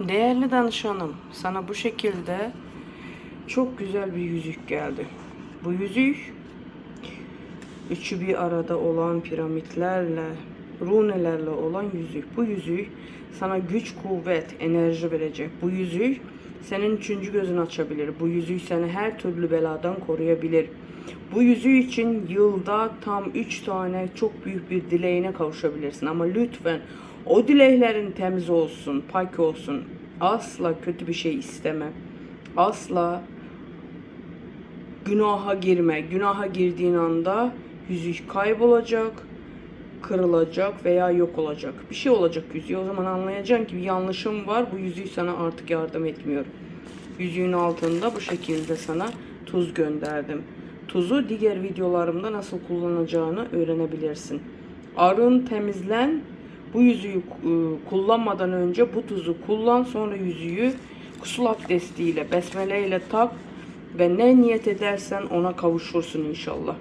Değerli danışanım, sana bu şekilde çok güzel bir yüzük geldi. Bu yüzük üçü bir arada olan piramitlerle, runelerle olan yüzük. Bu yüzük sana güç, kuvvet, enerji verecek. Bu yüzük senin üçüncü gözünü açabilir. Bu yüzük seni her türlü beladan koruyabilir. Bu yüzüğü için yılda tam 3 tane çok büyük bir dileğine kavuşabilirsin. Ama lütfen o dileklerin temiz olsun, pak olsun. Asla kötü bir şey isteme. Asla günaha girme. Günaha girdiğin anda yüzük kaybolacak, kırılacak veya yok olacak. Bir şey olacak yüzüğe. O zaman anlayacaksın ki bir yanlışım var. Bu yüzüğü sana artık yardım etmiyor. Yüzüğün altında bu şekilde sana tuz gönderdim. Tuzu diğer videolarımda nasıl kullanacağını öğrenebilirsin. Arın, temizlen. Bu yüzüğü e, kullanmadan önce bu tuzu kullan. Sonra yüzüğü kusul abdestiyle, besmele ile tak ve ne niyet edersen ona kavuşursun inşallah.